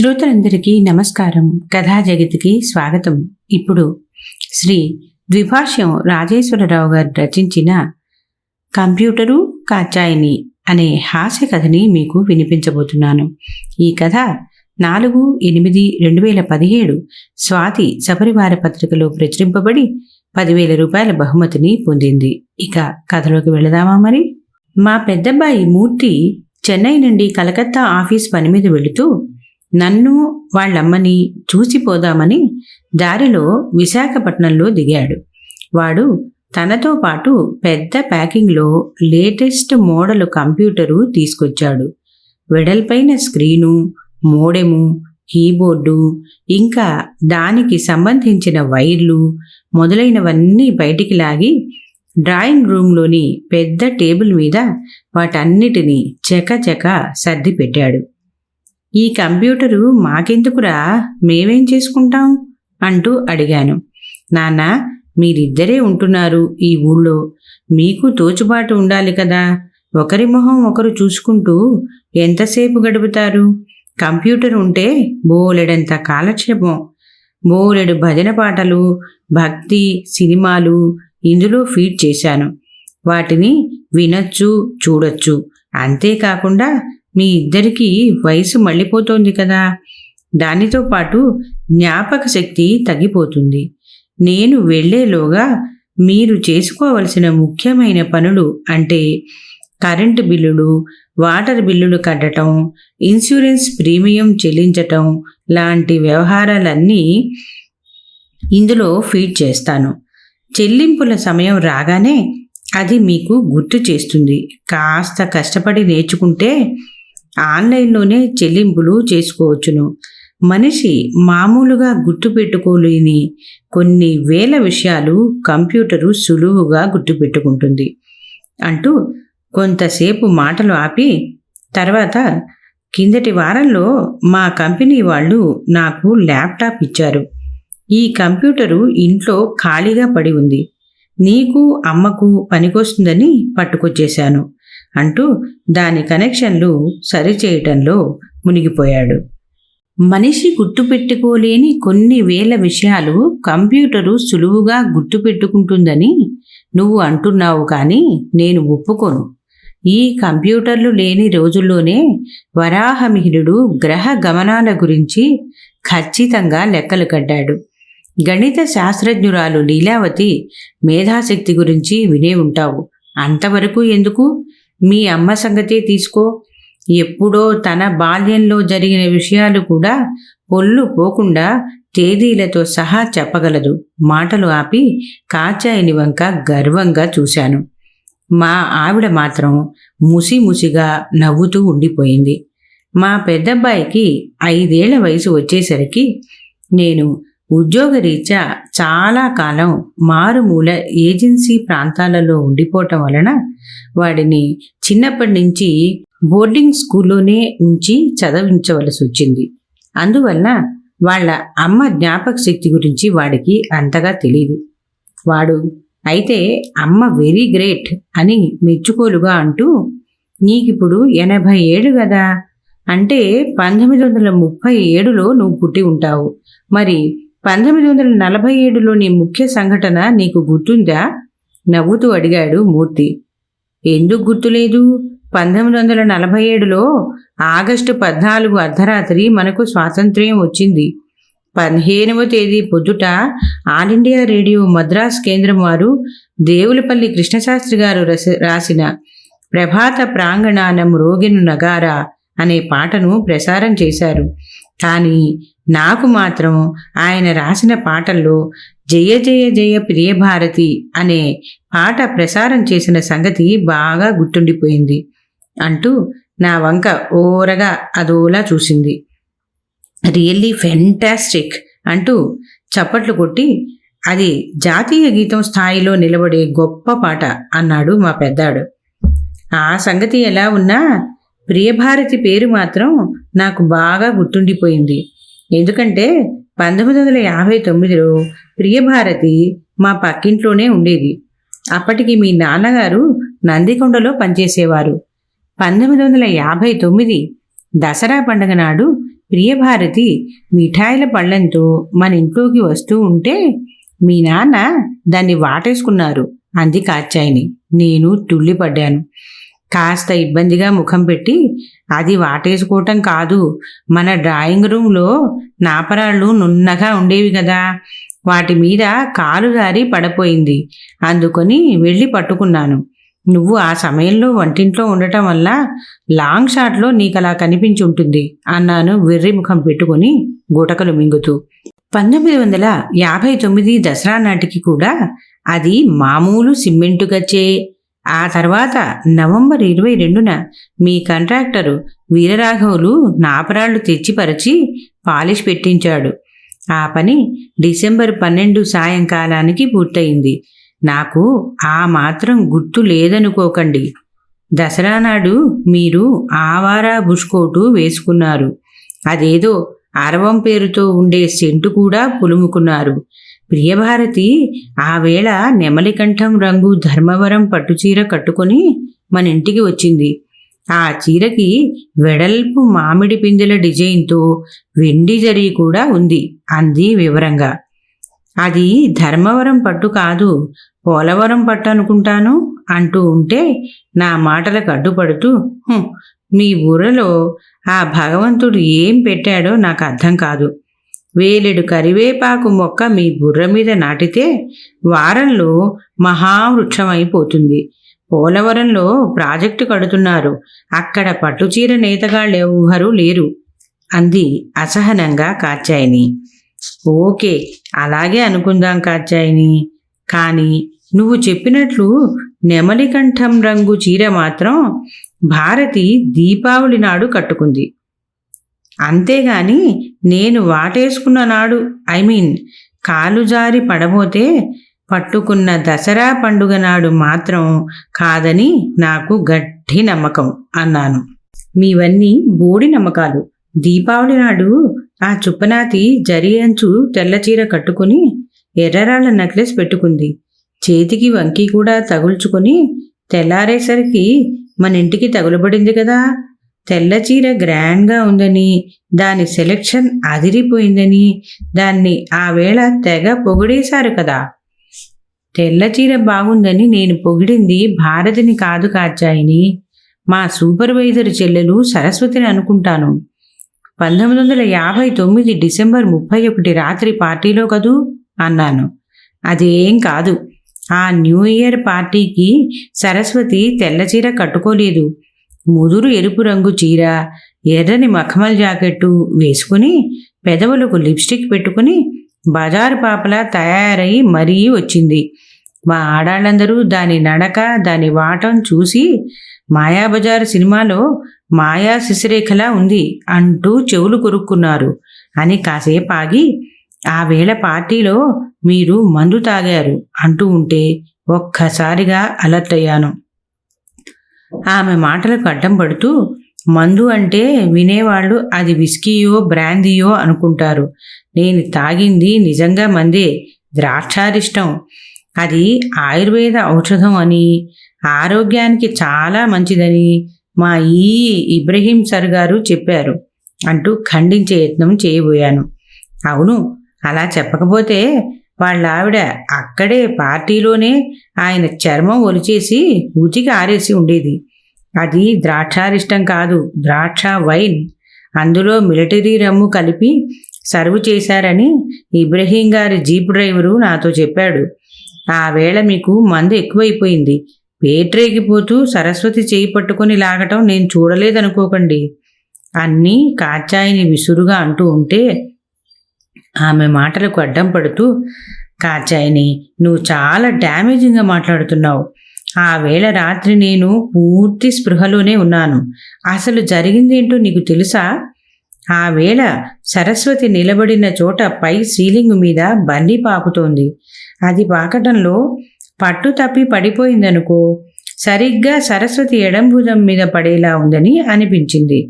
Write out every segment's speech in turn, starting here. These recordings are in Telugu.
శ్రోతలందరికీ నమస్కారం. కథా జగతికి స్వాగతం. ఇప్పుడు శ్రీ ద్విభాష్యం రాజేశ్వరరావు గారు రచించిన కంప్యూటరు కాచాయిని అనే హాస్య కథని మీకు వినిపించబోతున్నాను. ఈ కథ నాలుగు ఎనిమిది రెండు వేల పదిహేడు స్వాతి సపరివార పత్రికలో ప్రచురింపబడి పదివేల రూపాయల బహుమతిని పొందింది. ఇక కథలోకి వెళదామా మరి? మా పెద్దబ్బాయి మూర్తి చెన్నై నుండి కలకత్తా ఆఫీస్ పని మీద వెళుతూ నన్ను వాళ్ళమ్మని చూసిపోదామని దారిలో విశాఖపట్నంలో దిగాడు. వాడు తనతో పాటు పెద్ద ప్యాకింగ్లో లేటెస్ట్ మోడల్ కంప్యూటరు తీసుకొచ్చాడు. వెడల్పైన స్క్రీను మోడెము కీబోర్డు ఇంకా దానికి సంబంధించిన వైర్లు మొదలైనవన్నీ బయటికి లాగి డ్రాయింగ్ రూమ్లోని పెద్ద టేబుల్ మీద వాటన్నిటినీ చకచక సర్ది పెట్టాడు ఈ కంప్యూటరు మాకెందుకురా? మేమేం చేసుకుంటాం? అంటూ అడిగాను. నాన్న మీరిద్దరే ఉంటున్నారు ఈ ఊళ్ళో. మీకు తోచుబాటు ఉండాలి కదా. ఒకరి మొహం ఒకరు చూసుకుంటూ ఎంతసేపు గడుపుతారు? కంప్యూటర్ ఉంటే బోలెడంత కాలక్షేపం. బోలెడు భజన పాటలు భక్తి సినిమాలు ఇందులో ఫీడ్ చేశాను. వాటిని వినొచ్చు చూడొచ్చు. అంతేకాకుండా మీ ఇద్దరికీ వయసు మళ్ళీపోతోంది కదా. దానితో పాటు జ్ఞాపక శక్తి తగ్గిపోతుంది. నేను వెళ్ళేలోగా మీరు చేసుకోవలసిన ముఖ్యమైన పనులు అంటే కరెంటు బిల్లులు వాటర్ బిల్లులు కట్టడం ఇన్సూరెన్స్ ప్రీమియం చెల్లించటం లాంటి వ్యవహారాలన్నీ ఇందులో ఫీడ్ చేస్తాను. చెల్లింపుల సమయం రాగానే అది మీకు గుర్తు చేస్తుంది. కాస్త కష్టపడి నేర్చుకుంటే ఆన్లైన్లోనే చెల్లింపులు చేసుకోవచ్చును. మనిషి మామూలుగా గుర్తుపెట్టుకోలేని కొన్ని వేల విషయాలు కంప్యూటరు సులువుగా గుర్తుపెట్టుకుంటుంది అంటూ కొంతసేపు మాటలు ఆపి తర్వాత కిందటి వారంలో మా కంపెనీ వాళ్ళు నాకు ల్యాప్టాప్ ఇచ్చారు. ఈ కంప్యూటరు ఇంట్లో ఖాళీగా పడి ఉంది. నీకు అమ్మకు పనికొస్తుందని పట్టుకొచ్చేశాను. అంటూ దాని కనెక్షన్లు సరిచేయటంలో మునిగిపోయాడు. మనిషి గుర్తుపెట్టుకోలేని కొన్ని వేల విషయాలు కంప్యూటరు సులువుగా గుర్తుపెట్టుకుంటుందని నువ్వు అంటున్నావు కానీ నేను ఒప్పుకోను. ఈ కంప్యూటర్లు లేని రోజుల్లోనే వరాహమిహిరుడు గ్రహ గమనాల గురించి ఖచ్చితంగా లెక్కలు కట్టాడు. గణిత శాస్త్రజ్ఞురాలు లీలావతి మేధాశక్తి గురించి వినే ఉంటావు. అంతవరకు ఎందుకు? మీ అమ్మ సంగతే తీసుకో. ఎప్పుడో తన బాల్యంలో జరిగిన విషయాలు కూడా పొల్లు పోకుండా తేదీలతో సహా చెప్పగలదు. మాటలు ఆపి కాచాయిని వంక గర్వంగా చూశాను. మా ఆవిడ మాత్రం ముసిముసిగా నవ్వుతూ ఉండిపోయింది. మా పెద్దబ్బాయికి ఐదేళ్ళ వయసు వచ్చేసరికి నేను ఉద్యోగరీత్యా చాలా కాలం మారుమూల ఏజెన్సీ ప్రాంతాలలో ఉండిపోవటం వలన వాడిని చిన్నప్పటి నుంచి బోర్డింగ్ స్కూల్లోనే ఉంచి చదివించవలసి వచ్చింది. అందువల్ల వాళ్ళ అమ్మ జ్ఞాపక శక్తి గురించి వాడికి అంతగా తెలియదు వాడు అయితే అమ్మ వెరీ గ్రేట్ అని మెచ్చుకోలుగా అంటూ నీకిప్పుడు ఎనభై ఏడు కదా అంటే పంతొమ్మిది వందల ముప్పై ఏడులో నువ్వు పుట్టి ఉంటావు. మరి పంతొమ్మిది వందల నలభై ఏడులోని ముఖ్య సంఘటన నీకు గుర్తుందా? నవ్వుతూ అడిగాడు మూర్తి. ఎందుకు గుర్తులేదు? పంతొమ్మిది వందల నలభై ఏడులో ఆగస్టు పద్నాలుగు అర్ధరాత్రి మనకు స్వాతంత్ర్యం వచ్చింది. పదిహేనవ తేదీ పొద్దుట ఆల్ ఇండియా రేడియో మద్రాస్ కేంద్రం వారు దేవులపల్లి కృష్ణశాస్త్రి గారు రస- రాసిన ప్రభాత ప్రాంగణానం రోగిను నగారా అనే పాటను ప్రసారం చేశారు. కానీ నాకు మాత్రం ఆయన రాసిన పాటల్లో జయ జయ జయ ప్రియభారతి అనే పాట ప్రసారం చేసిన సంగతి బాగా గుర్తుండిపోయింది. అంటూ నా వంక ఓరగా అదోలా చూసింది. రియల్లీ ఫెంటాస్టిక్ అంటూ చప్పట్లు కొట్టి అది జాతీయ గీతం స్థాయిలో నిలబడే గొప్ప పాట అన్నాడు మా పెద్దాడు. ఆ సంగతి ఎలా ఉన్నా ప్రియభారతి పేరు మాత్రం నాకు బాగా గుర్తుండిపోయింది. ఎందుకంటే పంతొమ్మిది వందల యాభై తొమ్మిదిలో ప్రియభారతి మా పక్కింట్లోనే ఉండేది. అప్పటికి మీ నాన్నగారు నందికొండలో పనిచేసేవారు. పంతొమ్మిది వందల యాభై తొమ్మిది దసరా పండుగ నాడు ప్రియభారతి మిఠాయిల పళ్ళంతో మన ఇంట్లోకి వస్తూ ఉంటే మీ నాన్న దాన్ని వాటేసుకున్నారు అంది కాచాయిని నేను తుళ్ళిపడ్డాను కాస్త ఇబ్బందిగా ముఖం పెట్టి అది వాటేసుకోవటం కాదు. మన డ్రాయింగ్ రూమ్లో నాపరాళ్ళు నున్నగా ఉండేవి కదా. వాటి మీద కాలు జారి పడపోయింది. అందుకొని వెళ్ళి పట్టుకున్నాను. నువ్వు ఆ సమయంలో వంటింట్లో ఉండటం వల్ల లాంగ్ షాట్లో నీకు అలా కనిపించి ఉంటుంది అన్నాను వెర్రి ముఖం పెట్టుకుని గుటకలు మింగుతూ. పంతొమ్మిది వందల యాభై తొమ్మిది దసరా నాటికి కూడా అది మామూలు సిమెంటు గచ్చే ఆ తర్వాత నవంబర్ ఇరవై రెండున మీ కాంట్రాక్టరు వీరరాఘవులు నాపరాళ్ళు తెచ్చిపరచి పాలిష్ పెట్టించాడు. ఆ పని డిసెంబర్ పన్నెండు సాయంకాలానికి పూర్తయింది. నాకు ఆ మాత్రం గుర్తు లేదనుకోకండి. దసరా నాడు మీరు ఆవారా బుష్కోటు వేసుకున్నారు. అదేదో అరవం పేరుతో ఉండే సెంటు కూడా పులుముకున్నారు. ప్రియభారతి ఆ వేళ నెమలికంఠం రంగు ధర్మవరం పట్టుచీర కట్టుకొని మన ఇంటికి వచ్చింది. ఆ చీరకి వెడల్పు మామిడి పిందెల డిజైన్తో వెండి జరీ కూడా ఉంది అంది వివరంగా. అది ధర్మవరం పట్టు కాదు పోలవరం పట్టు అనుకుంటాను అంటూ ఉంటే నా మాటలకు అడ్డుపడుతూ మీ బుర్రలో ఆ భగవంతుడు ఏం పెట్టాడో నాకు అర్థం కాదు. వేలెడు కరివేపాకు మొక్క మీ బుర్ర మీద నాటితే వారంలో మహావృక్షమైపోతుంది. పోలవరంలో ప్రాజెక్టు కడుతున్నారు. అక్కడ పట్టుచీర నేతగాళ్ళెవ్వరూ లేరు. అంది అసహనంగా కాచాయిని ఓకే అలాగే అనుకుందాం కాచాయిని కానీ నువ్వు చెప్పినట్లు నెమలికంఠం రంగు చీర మాత్రం భారతి దీపావళి నాడు కట్టుకుంది. అంతేగాని నేను వాటేసుకున్న నాడు ఐ మీన్ కాలు జారి పడబోతే పట్టుకున్న దసరా పండుగ నాడు మాత్రం కాదని నాకు గట్టి నమ్మకం అన్నాను. మీవన్నీ బోడి నమ్మకాలు. దీపావళి నాడు ఆ చుప్పనాతి జరి అంచు తెల్లచీర కట్టుకుని ఎర్రరాళ్ళ నెక్లెస్ పెట్టుకుంది. చేతికి వంకి కూడా తగుల్చుకొని తెల్లారేసరికి మన ఇంటికి తగులబడింది కదా? తెల్ల చీర గ్రాండ్గా ఉందని దాని సెలెక్షన్ అదిరిపోయిందని దాన్ని ఆ వేళ తెగ పొగిడేశారు కదా. తెల్ల చీర బాగుందని నేను పొగిడింది భారతిని కాదు కాచాయిని మా సూపర్వైజర్ చెల్లెలు సరస్వతిని అనుకుంటాను. పంతొమ్మిది వందల యాభై తొమ్మిది డిసెంబర్ ముప్పై ఒకటి రాత్రి పార్టీలో కదూ? అన్నాను. అదేం కాదు. ఆ న్యూ ఇయర్ పార్టీకి సరస్వతి తెల్ల చీర కట్టుకోలేదు. ముదురు ఎరుపు రంగు చీర ఎర్రని మఖమల్ జాకెట్టు వేసుకుని పెదవులకు లిప్స్టిక్ పెట్టుకుని బజారు పాపలా తయారై మరీ వచ్చింది. మా ఆడాళ్ళందరూ దాని నడక దాని వాటం చూసి మాయాబజార్ సినిమాలో మాయా శిశురేఖలా ఉంది అంటూ చెవులు కొరుక్కున్నారు. అని కాసేపు ఆగి ఆ వేళ పార్టీలో మీరు మందు తాగారు అంటూ ఉంటే ఒక్కసారిగా అలర్ట్ అయ్యాను. ఆమె మాటలకు అడ్డం పడుతూ మందు అంటే వినేవాళ్ళు అది విస్కీయో బ్రాందీయో అనుకుంటారు. నేను తాగింది నిజంగా మందే ద్రాక్షారిష్టం. అది ఆయుర్వేద ఔషధం అని ఆరోగ్యానికి చాలా మంచిదని మా ఈ ఇబ్రహీం సర్ గారు చెప్పారు అంటూ ఖండించే యత్నం చేయబోయాను. అవును అలా చెప్పకపోతే వాళ్ళ ఆవిడ అక్కడే పార్టీలోనే ఆయన చర్మం ఒలిచేసి ఉతికి ఆరేసి ఉండేది. అది ద్రాక్షారిష్టం కాదు ద్రాక్ష వైన్. అందులో మిలిటరీ రమ్ము కలిపి సర్వ్ చేశారని ఇబ్రహీం గారి జీప్ డ్రైవరు నాతో చెప్పాడు. ఆ వేళ మీకు మందు ఎక్కువైపోయింది. పేట్రేగిపోతూ సరస్వతి చేయి పట్టుకొని లాగటం నేను చూడలేదనుకోకండి. అన్నీ కాచాయిని విసురుగా అంటూ ఉంటే ఆమె మాటలకు అడ్డం పడుతూ కాచాయిని నువ్వు చాలా డ్యామేజింగ్గా మాట్లాడుతున్నావు. ఆ వేళ రాత్రి నేను పూర్తి స్పృహలోనే ఉన్నాను. అసలు జరిగిందేంటో నీకు తెలుసా? ఆ వేళ సరస్వతి నిలబడిన చోట పై సీలింగ్ మీద బల్లి పాకుతోంది. అది పాకటంలో పట్టు తప్పి పడిపోయిందనుకో సరిగ్గా సరస్వతి ఎడంభుజం మీద పడేలా ఉందని అనిపించింది.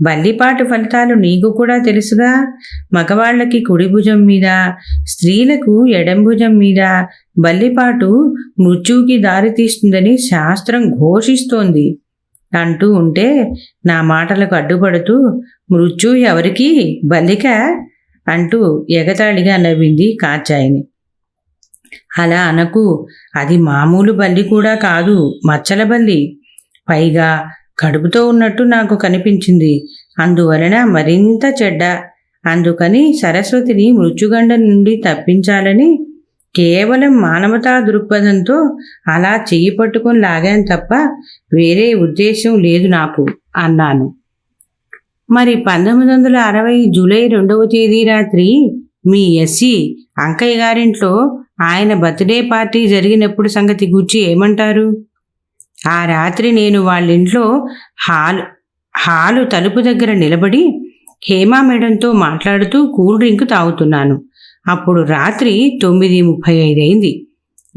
బల్లిపాటు ఫలితాలు నీకు కూడా తెలుసుగా. మగవాళ్ళకి కుడి భుజం మీద స్త్రీలకు ఎడం భుజం మీద బల్లిపాటు మృత్యువుకి దారితీస్తుందని శాస్త్రం ఘోషిస్తోంది. అంటూ ఉంటే నా మాటలకు అడ్డుపడుతూ మృత్యు ఎవరికి? బల్లిక అంటూ ఎగతాళిగా నవ్వింది కాచాయిని అలా అనకు. అది మామూలు బల్లి కూడా కాదు. మచ్చల బల్లి. పైగా కడుపుతో ఉన్నట్టు నాకు కనిపించింది. అందువలన మరింత చెడ్డ. అందుకని సరస్వతిని మృత్యుగండ నుండి తప్పించాలని కేవలం మానవతా దృక్పథంతో అలా చెయ్యి పట్టుకొని లాగాను తప్ప వేరే ఉద్దేశం లేదు నాకు అన్నాను. మరి పంతొమ్మిది వందల అరవై జూలై రెండవ తేదీ రాత్రి మీ ఎస్సి అంకయ్య గారింట్లో ఆయన బర్త్డే పార్టీ జరిగినప్పుడు సంగతి గుర్చి ఏమంటారు? ఆ రాత్రి నేను వాళ్ళింట్లో హాల్ హాలు తలుపు దగ్గర నిలబడి హేమా మేడంతో మాట్లాడుతూ కూల్ డ్రింక్ తాగుతున్నాను. అప్పుడు రాత్రి తొమ్మిది ముప్పై ఐదైంది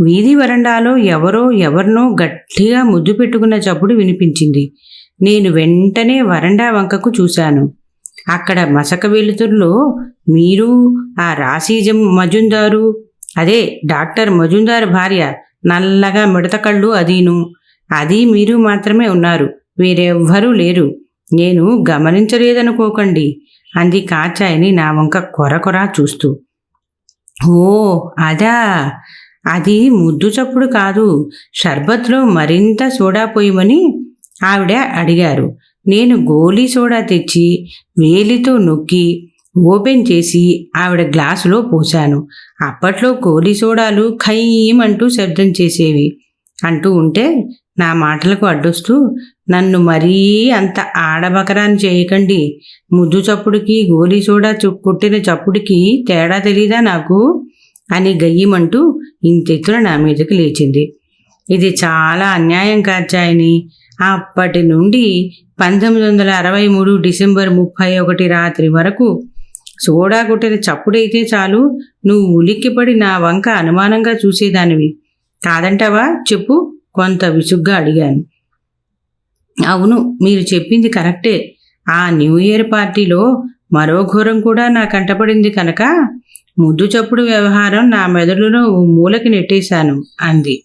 వీధి వరండాలో ఎవరో ఎవరినో గట్టిగా ముద్దు పెట్టుకున్న చప్పుడు వినిపించింది. నేను వెంటనే వరండా వంకకు చూశాను. అక్కడ మసక వెలుతురులో మీరు ఆ రాశీజం మజుందారు అదే డాక్టర్ మజుందార్ భార్య నల్లగా మిడత కళ్ళు అదీను అది మీరు మాత్రమే ఉన్నారు. వేరెవ్వరూ లేరు. నేను గమనించలేదనుకోకండి. అంది కాచాయిని నా వంక కొరకొరా చూస్తూ. ఓ అదా. అది ముద్దు చప్పుడు కాదు. షర్బత్లో మరింత సోడా పోయమని ఆవిడ అడిగారు. నేను గోలీ సోడా తెచ్చి వేలితో నొక్కి ఓపెన్ చేసి ఆవిడ గ్లాసులో పోశాను. అప్పట్లో గోలీ సోడాలు ఖయ్యమంటూ శబ్దం చేసేవి. అంటూ ఉంటే నా మాటలకు అడ్డొస్తూ నన్ను మరీ అంత ఆడబకరాన్ని చేయకండి. ముద్దు చప్పుడుకి గోలీ సోడా చు- కొట్టిన చప్పుడికి తేడా తెలీదా నాకు? అని గయ్యమంటూ ఇంతెత్తున నా మీదకి లేచింది. ఇది చాలా అన్యాయం కాచాయని అప్పటి నుండి పంతొమ్మిది వందల అరవై మూడు డిసెంబర్ ముప్పై ఒకటి రాత్రి వరకు సోడా కొట్టిన చప్పుడైతే చాలు నువ్వు ఉలిక్కిపడి నా వంక అనుమానంగా చూసేదానివి. కాదంటావా? చెప్పు. కొంత విసుగ్గా అడిగాను. అవును మీరు చెప్పింది కరెక్టే. ఆ న్యూ ఇయర్ పార్టీలో మరో ఘోరం కూడా నా కంటపడింది కనుక ముద్దు చప్పుడు వ్యవహారం నా మెదడులో ఓ మూలకి నెట్టేశాను అంది.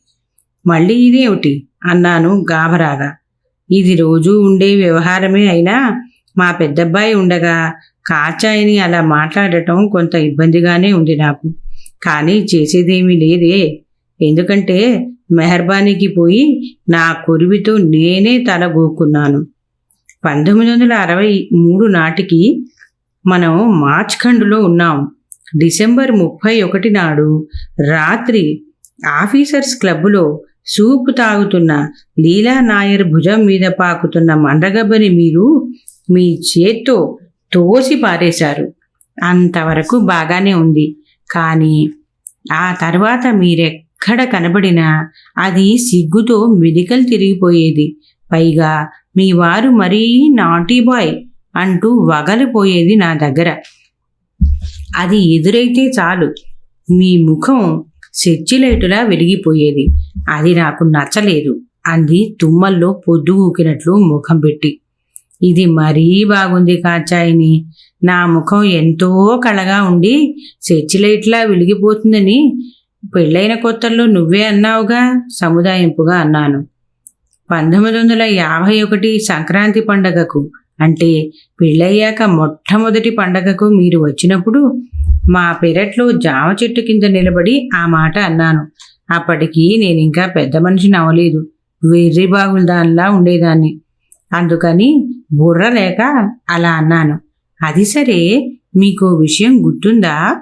మళ్ళీ ఇదేమిటి? అన్నాను గాభరాగా. ఇది రోజూ ఉండే వ్యవహారమే అయినా మా పెద్దబ్బాయి ఉండగా కాచాయిని అలా మాట్లాడటం కొంత ఇబ్బందిగానే ఉంది నాకు. కానీ చేసేదేమీ లేదే. ఎందుకంటే మెహర్బానీకి పోయి నా కొరివితో నేనే తల పంతొమ్మిది వందల అరవై మూడు నాటికి మనం మార్చ్ఖండ్లో ఉన్నాం. డిసెంబర్ ముప్పై ఒకటి నాడు రాత్రి ఆఫీసర్స్ క్లబ్లో సూపు తాగుతున్న లీలా నాయర్ భుజం మీద పాకుతున్న మండగబ్బని మీరు మీ చేత్తో తోసి పారేశారు. అంతవరకు బాగానే ఉంది. కానీ ఆ తర్వాత ఎక్కడ కనబడినా అది సిగ్గుతో మెదికలు తిరిగిపోయేది. పైగా మీ వారు మరీ నాటీ బాయ్ అంటూ వగలిపోయేది నా దగ్గర. అది ఎదురైతే చాలు. మీ ముఖం సెచ్చిలైటులా వెలిగిపోయేది. అది నాకు నచ్చలేదు అంది తుమ్మల్లో పొద్దు ఊకినట్లు ముఖం పెట్టి. ఇది మరీ బాగుంది కాచాయిని. నా ముఖం ఎంతో కళగా ఉండి సెచ్చిలైట్లా వెలిగిపోతుందని పెళ్ళైన కొత్తల్లో నువ్వే అన్నావుగా? సముదాయింపుగా అన్నాను. పంతొమ్మిది వందల యాభై ఒకటి సంక్రాంతి పండగకు అంటే పెళ్ళయ్యాక మొట్టమొదటి పండగకు మీరు వచ్చినప్పుడు మా పెరట్లో జామ చెట్టు కింద నిలబడి ఆ మాట అన్నాను. అప్పటికి నేను ఇంకా పెద్ద మనిషిని అవ్వలేదు. వెర్రి బాగుల దానిలా ఉండేదాన్ని. అందుకని బుర్ర లేక అలా అన్నాను. అది సరే మీకు విషయం గుర్తుందా?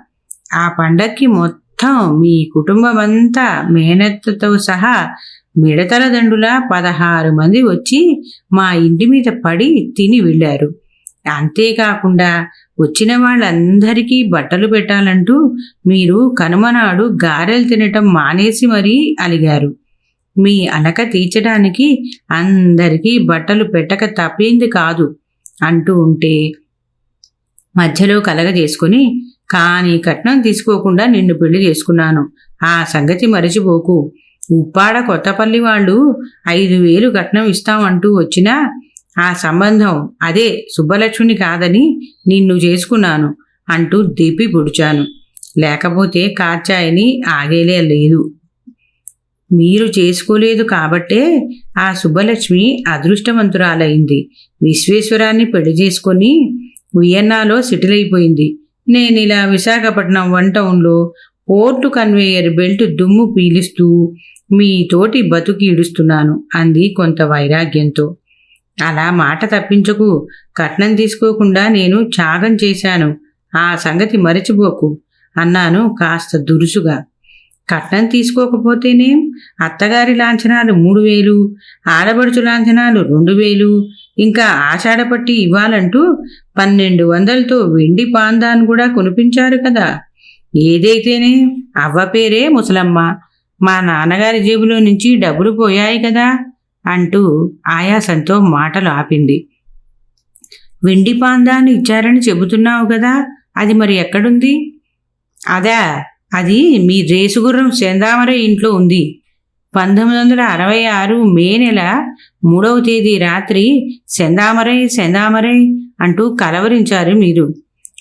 ఆ పండక్కి మొత్తం మీ కుటుంబం అంతా మేనత్తతో సహా మిడతల దండులా పదహారు మంది వచ్చి మా ఇంటి మీద పడి తిని వెళ్ళారు. అంతేకాకుండా వచ్చిన వాళ్ళందరికీ బట్టలు పెట్టాలంటూ మీరు కనుమనాడు గారెలు తినటం మానేసి మరీ అలిగారు. మీ అలక తీర్చడానికి అందరికీ బట్టలు పెట్టక తప్పింది కాదు అంటూ ఉంటే మధ్యలో కలగజేసుకుని కానీ కట్నం తీసుకోకుండా నిన్ను పెళ్ళి చేసుకున్నాను. ఆ సంగతి మరచిపోకు. ఉప్పాడ కొత్తపల్లి వాళ్ళు ఐదు వేలు కట్నం ఇస్తామంటూ వచ్చినా ఆ సంబంధం అదే సుబ్బలక్ష్మిని కాదని నిన్ను చేసుకున్నాను అంటూ దీపి పొడిచాను. లేకపోతే కాచాయని ఆగేలే లేదు. మీరు చేసుకోలేదు కాబట్టే ఆ సుబ్బలక్ష్మి అదృష్టవంతురాలైంది. విశ్వేశ్వరాన్ని పెళ్ళి చేసుకొని వియన్నాలో సెటిల్ అయిపోయింది నేను ఇలా విశాఖపట్నం వన్ టౌన్లో పోర్టు కన్వేయర్ బెల్ట్ దుమ్ము పీలుస్తూ మీ తోటి బతుకి ఇడుస్తున్నాను అంది కొంత వైరాగ్యంతో. అలా మాట తప్పించకు కట్నం తీసుకోకుండా నేను త్యాగం చేశాను. ఆ సంగతి మరచిపోకు అన్నాను కాస్త దురుసుగా. కట్నం తీసుకోకపోతేనేం? అత్తగారి లాంఛనాలు మూడు వేలు ఆడబడుచు లాంఛనాలు రెండు వేలు ఇంకా ఆషాఢపట్టి ఇవ్వాలంటూ పన్నెండు వందలతో వెండి పాందాన్ కూడా కొనిపించారు కదా. ఏదైతేనే అవ్వ పేరే ముసలమ్మ. మా నాన్నగారి జేబులో నుంచి డబ్బులు పోయాయి కదా అంటూ ఆయాసంతో మాటలు ఆపింది. వెండి పాందాన్ని ఇచ్చారని చెబుతున్నావు కదా అది మరి ఎక్కడుంది? అదా అది మీ రేసుగుర్రం సెందామరే ఇంట్లో ఉంది. పంతొమ్మిది వందల అరవై ఆరు మే నెల మూడవ తేదీ రాత్రి సెందామరై సెందామరై అంటూ కలవరించారు మీరు.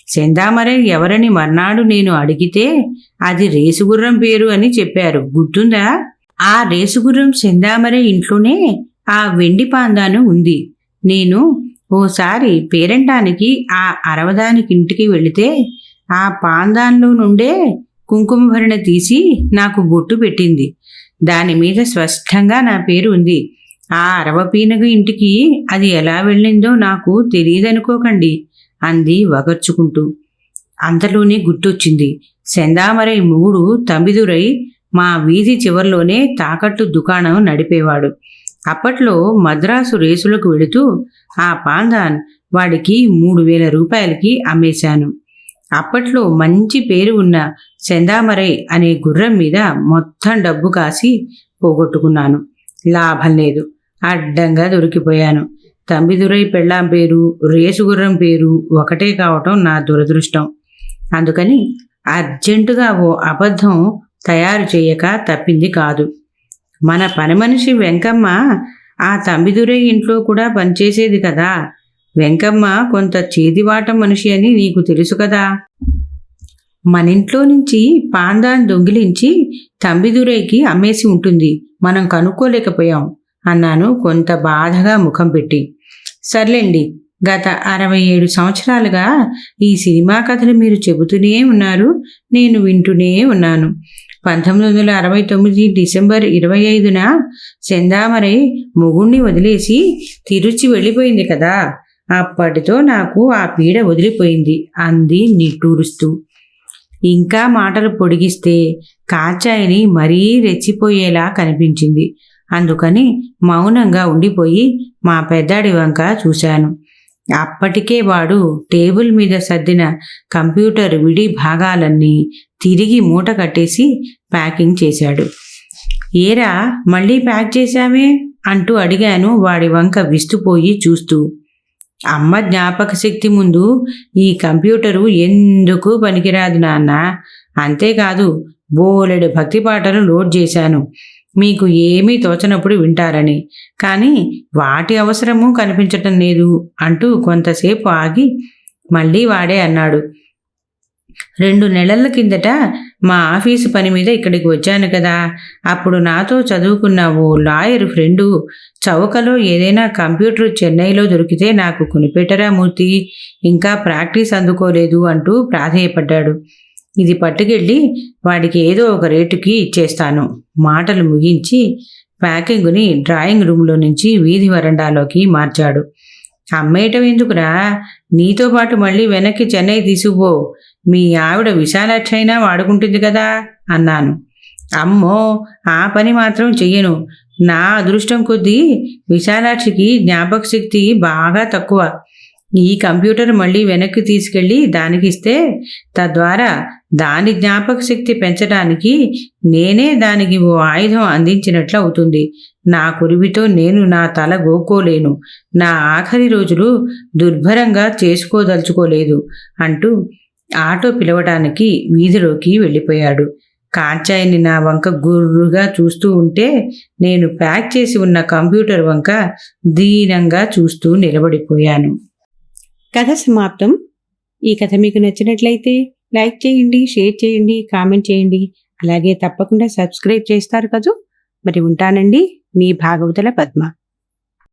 సెందామరై ఎవరని మర్నాడు నేను అడిగితే అది రేసుగుర్రం పేరు అని చెప్పారు. గుర్తుందా? ఆ రేసుగుర్రం సెందామరై ఇంట్లోనే ఆ వెండి పాందాను ఉంది. నేను ఓసారి పేరంటానికి ఆ అరవదానికి ఇంటికి వెళితే ఆ పాందాన్లో నుండే కుంకుమభరణ తీసి నాకు బొట్టు పెట్టింది. దాని మీద స్పష్టంగా నా పేరు ఉంది. ఆ అరవపీనగ ఇంటికి అది ఎలా వెళ్ళిందో నాకు తెలియదనుకోకండి అంది వగర్చుకుంటూ. అంతలోనే గుర్తొచ్చింది. సెందామరై మూడు తంబిదురై మా వీధి చివర్లోనే తాకట్టు దుకాణం నడిపేవాడు. అప్పట్లో మద్రాసు రేసులకు వెళుతూ ఆ పాందాన్ వాడికి మూడు వేల రూపాయలకి అమ్మేశాను. అప్పట్లో మంచి పేరు ఉన్న చందామరై అనే గుర్రం మీద మొత్తం డబ్బు కాసి పోగొట్టుకున్నాను. లాభం లేదు. అడ్డంగా దొరికిపోయాను. తంబిదురై పెళ్ళాం పేరు రేసు గుర్రం పేరు ఒకటే కావటం నా దురదృష్టం. అందుకని అర్జెంటుగా ఓ అబద్ధం తయారు చేయక తప్పింది కాదు. మన పని మనిషి వెంకమ్మ ఆ తంబిదురై ఇంట్లో కూడా పనిచేసేది కదా. వెంకమ్మ కొంత చేతివాటం మనిషి అని నీకు తెలుసు కదా. మన ఇంట్లో నుంచి పాందాన్ దొంగిలించి తంబిదురైకి అమ్మేసి ఉంటుంది. మనం కనుక్కోలేకపోయాం అన్నాను కొంత బాధగా ముఖం పెట్టి. సర్లేండి గత అరవై ఏడు సంవత్సరాలుగా ఈ సినిమా కథలు మీరు చెబుతూనే ఉన్నారు. నేను వింటూనే ఉన్నాను. పంతొమ్మిది వందల అరవై తొమ్మిది డిసెంబర్ ఇరవై ఐదున సెందామరై మొగుణ్ణి వదిలేసి తిరుచి వెళ్ళిపోయింది కదా. అప్పటితో నాకు ఆ పీడ వదిలిపోయింది అంది నిట్టూరుస్తూ. ఇంకా మాటలు పొడిగిస్తే కాచాయిని మరీ రెచ్చిపోయేలా కనిపించింది. అందుకని మౌనంగా ఉండిపోయి మా పెద్దాడి వంక చూశాను. అప్పటికే వాడు టేబుల్ మీద సర్దిన కంప్యూటర్ విడి భాగాలన్నీ తిరిగి మూట కట్టేసి ప్యాకింగ్ చేశాడు. ఏరా మళ్ళీ ప్యాక్ చేశామే? అంటూ అడిగాను వాడి వంక విస్తుపోయి చూస్తూ. అమ్మ జ్ఞాపక శక్తి ముందు ఈ కంప్యూటరు ఎందుకు పనికిరాదు నాన్న? అంతేకాదు బోలెడు భక్తి పాటలు లోడ్ చేశాను. మీకు ఏమీ తోచనప్పుడు వింటారని. కానీ వాటి అవసరము కనిపించటం లేదు అంటూ కొంతసేపు ఆగి మళ్ళీ వాడే అన్నాడు. రెండు నెలల కిందట మా ఆఫీసు పని మీద ఇక్కడికి వచ్చాను కదా. అప్పుడు నాతో చదువుకున్న ఓ లాయర్ ఫ్రెండు చౌకలో ఏదైనా కంప్యూటర్ చెన్నైలో దొరికితే నాకు కొనిపెట్టరా మూర్తి? ఇంకా ప్రాక్టీస్ అందుకోలేదు అంటూ ప్రాధేయపడ్డాడు. ఇది పట్టుకెళ్ళి వాడికి ఏదో ఒక రేటుకి ఇచ్చేస్తాను. మాటలు ముగించి ప్యాకింగ్ని డ్రాయింగ్ రూమ్లో నుంచి వీధి వరండాలోకి మార్చాడు. అమ్మేయటం ఎందుకురా? నీతో పాటు మళ్ళీ వెనక్కి చెన్నై తీసుకుపో. మీ ఆవిడ విశాలాక్షి అయినా వాడుకుంటుంది కదా అన్నాను. అమ్మో ఆ పని మాత్రం చెయ్యను. నా అదృష్టం కొద్దీ విశాలాక్షికి జ్ఞాపక శక్తి బాగా తక్కువ. ఈ కంప్యూటర్ మళ్ళీ వెనక్కి తీసుకెళ్ళి దానికి ఇస్తే తద్వారా దాని జ్ఞాపక శక్తి పెంచడానికి నేనే దానికి ఓ ఆయుధం అందించినట్లు అవుతుంది. నా కురివితో నేను నా తల గోకోలేను నా ఆఖరి రోజులు దుర్భరంగా చేసుకోదలుచుకోలేదు అంటూ ఆటో పిలవడానికి వీధిలోకి వెళ్ళిపోయాడు. కాంచాయిని నా వంక గుర్రుగా చూస్తూ ఉంటే నేను ప్యాక్ చేసి ఉన్న కంప్యూటర్ వంక దీనంగా చూస్తూ నిలబడిపోయాను. కథ సమాప్తం. ఈ కథ మీకు నచ్చినట్లయితే లైక్ చేయండి షేర్ చేయండి కామెంట్ చేయండి. అలాగే తప్పకుండా సబ్స్క్రైబ్ చేస్తారు కదూ. మరి ఉంటానండి. మీ భాగవతుల పద్మ.